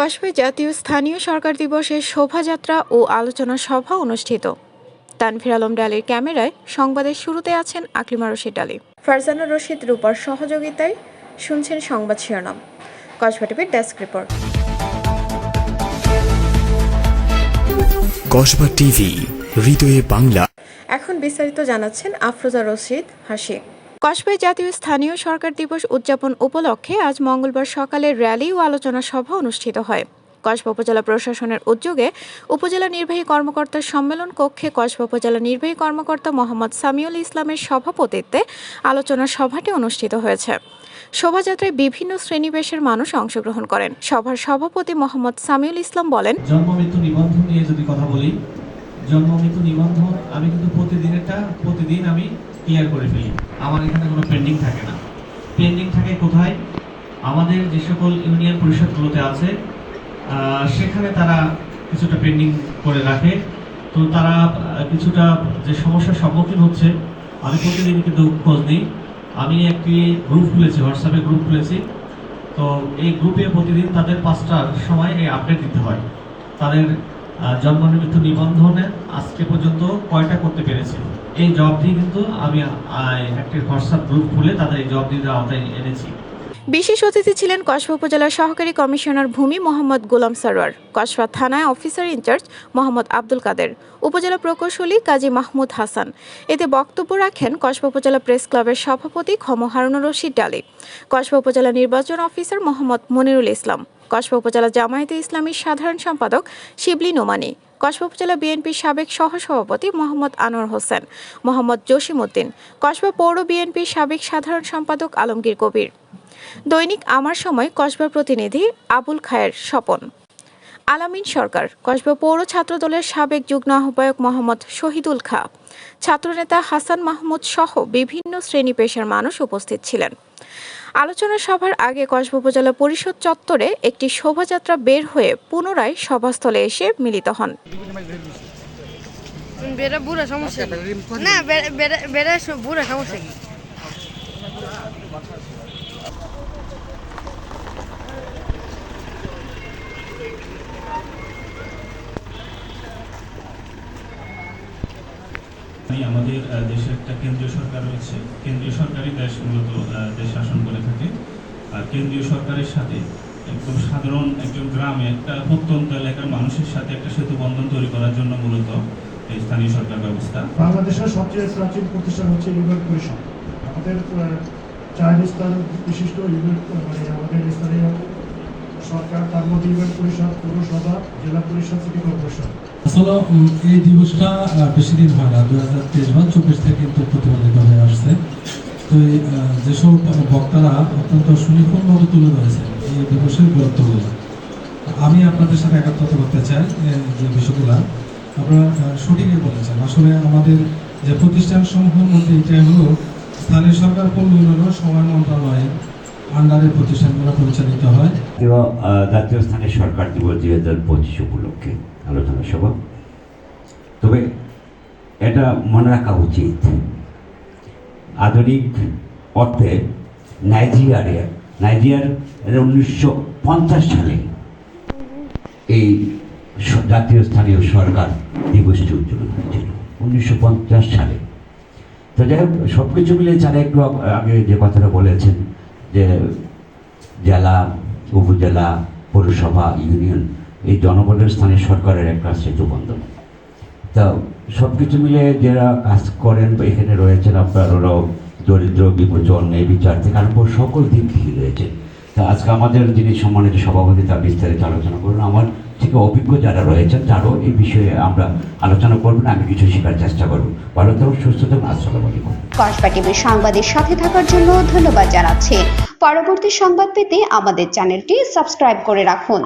কসবে জাতীয় স্থানীয় সরকার দিবসের শোভাযাত্রা ও আলোচনা সভা অনুষ্ঠিত। তানভীর আলম ডালির ক্যামেরায় সংবাদের শুরুতে আছেন আকলিমা রশিদ ডালি। ফারজানা রশিদ রূপার সহযোগিতায় শুনছেন সংবাদ শিরোনাম। কসবা টিভির ডেস্ক রিপোর্ট। কসবা টিভি হৃদয়ে বাংলা। এখন বিস্তারিত জানাচ্ছেন আফরোজা রশিদ হাসি। কসবায় জাতীয় স্থানীয় সরকার দিবস উদযাপন উপলক্ষে আজ মঙ্গলবার সকালে র্যালি ও আলোচনা সভা অনুষ্ঠিত হয়। কসবা উপজেলা প্রশাসনের উদ্যোগে উপজেলা নির্বাহী কর্মকর্তার সম্মেলন কক্ষে কসবা উপজেলা নির্বাহী কর্মকর্তা মোহাম্মদ সামিউল ইসলামের সভাপতিত্বে আলোচনা সভাটি অনুষ্ঠিত হয়েছে। শোভাযাত্রায় বিভিন্ন শ্রেণীবেশের মানুষ অংশগ্রহণ করেন। সভার সভাপতি মোহাম্মদ সামিউল ইসলাম বলেন, জন্ম, মৃত্যু, নিবন্ধন নিয়ে যদি কথা বলি, জন্ম, মৃত্যু, নিবন্ধন, আমি কিন্তু প্রতিদিনেরটা প্রতিদিন আমি ক্লিয়ার করে ফেলি, আমার এখানে কোনো পেন্ডিং থাকে না। পেন্ডিং থাকে কোথায়? আমাদের যে সকল ইউনিয়ন পরিষদগুলোতে আছে সেখানে তারা কিছুটা পেন্ডিং করে রাখে। তো তারা কিছুটা যে সমস্যার সম্মুখীন হচ্ছে, আমি প্রতিদিন কিন্তু খোঁজ নিই। আমি একটি গ্রুপ খুলেছি হোয়াটসঅ্যাপে গ্রুপ খুলেছি। তো এই গ্রুপে প্রতিদিন তাদের পাঁচটার সময় এই আপডেট দিতে হয়। তাদের জন্ম মৃত্যু নিবন্ধনে আজকে পর্যন্ত কয়টা করতে পেরেছে? এই জবটি কিন্তু আমি একটি হোয়াটসঅ্যাপ গ্রুপ খুলে তাদের এই জবটির আওতায় এনেছি। বিশেষ অতিথি ছিলেন কসবা উপজেলার সহকারী কমিশনার ভূমি মোহাম্মদ গোলাম সরোয়ার, কসবা থানায় officer in charge Mohammad Abdul Kader, উপজেলা প্রকৌশলী কাজী মাহমুদ হাসান। এতে বক্তব্য রাখেন কসবা উপজেলা প্রেস ক্লাবের সভাপতি খম হারুনুর রশিদ ডালি, কসবা উপজেলা নির্বাচন অফিসার মোহাম্মদ মনিরুল ইসলাম। কসবা উপজেলা জামায়াতে ইসলামীর সাধারণ সম্পাদক শিবলি নোমানি, কসবা উপজেলা বিএনপির সাবেক সহসভাপতি মোহাম্মদ আনোয়ার হোসেন, মোহাম্মদ জসিমউদ্দিন, কসবা পৌর বিএনপির সাবেক সাধারণ সম্পাদক আলমগীর কবির। দৈনিক আমার সময়, কসবা প্রতিনিধি আবুল খায়ের স্বপন। আলামিন সরকার, কসবা পৌর ছাত্র দলের সাবেক যুগ্ম আহ্বায়ক মোহাম্মদ শহীদুল খা। ছাত্রনেতা হাসান মাহমুদ সহ বিভিন্ন শ্রেণি পেশার মানুষ উপস্থিত ছিলেন। আলোচনা সভার আগে কসবা উপজেলা পরিষদ চত্বরে একটি শোভাযাত্রা বের হয়ে পুনরায় সভাস্থলে এসে মিলিত হন। বেড়া বুড়া সমস্যা না বেড়া- বেড়া- সমস্যা কি? আমাদের আহ, দেশে একটা কেন্দ্রীয় সরকার রয়েছে কেন্দ্রীয় সরকারই দেশ মূলত দেশ শাসন করে থাকে। আর কেন্দ্রীয় সরকারের সাথে একদম সাধারণ একজন গ্রামে একটা প্রত্যন্ত এলাকার মানুষের সাথে একটা সেতু বন্ধন তৈরি করার জন্য মূলত এই স্থানীয় সরকার ব্যবস্থা। বাংলাদেশের সবচেয়ে প্রাচীন প্রতিষ্ঠান হচ্ছে ইউনিয়ন পরিষদ। আমাদের চার স্থান বিশিষ্ট ইউনিয়ন মানে আমাদের স্থানীয় সরকার, তার মধ্যে ইউনিয়ন পরিষদ, পৌরসভা, জেলা পরিষদ, সিটি কর্পোরেশন। আসলে এই দিবসটা বেশি দিন হয় না। দু হাজার তেইশ বা চব্বিশ থেকে কিন্তু প্রতিপালিত হয়ে আসছে। তো যেসব বক্তারা অত্যন্ত সুনিপুণভাবে তুলে ধরেছেন এই দিবসের গুরুত্বগুলো। আমি আপনাদের সাথে একাত্মতা করতে চাই যে বিষয়গুলো। আপনারা সঠিকই বলেছেন। আসলে আমাদের যে প্রতিষ্ঠান সমূহের মধ্যে এটা হলো, স্থানীয় সরকার পল্লী উন্নয়ন সময় মন্ত্রণালয়ের আন্ডারে প্রতিষ্ঠানগুলো পরিচালিত হয়। জাতীয় স্থানীয় সরকার দিবস দুই হাজার পঁচিশ উপলক্ষে। আলোচনা সভা। তবে এটা মনে রাখা উচিত, আধুনিক অর্থে নাইজেরিয়ার নাইজেরিয়ার উনিশশো পঞ্চাশ সালে এই জাতীয় স্থানীয় সরকার দিবসটি উদযাপন হয়েছিল, উনিশশো পঞ্চাশ সালে। তো যাই হোক সব কিছু মিলে যারা একটু আগে যে কথাটা বলেছেন যে জেলা, উপজেলা, পৌরসভা, ইউনিয়ন এই জনগণের স্থানে সরকারের একটা সেতু বন্ধন তা সব কিছু মিলে যারা কাজ করেন বা এখানে রয়েছেন আপনার দরিদ্র বিমোচন এই বিচার থেকে আরম্ভ সকল দিক থেকে রয়েছে। তা আজকে আমাদের যিনি সম্মানিত সভাপতি, তার বিস্তারিত আলোচনা করুন। আমার থেকে অভিজ্ঞ যারা রয়েছেন, তারও এই বিষয়ে আমরা আলোচনা করবেন আমি কিছু শেখার চেষ্টা করব। ভালো থাকুন, সুস্থ থাকুন, আসসালামু আলাইকুম। কসবা সাথে থাকার জন্য ধন্যবাদ জানাচ্ছি। পরবর্তী সংবাদ পেতে আমাদের চ্যানেলটি সাবস্ক্রাইব করে রাখুন।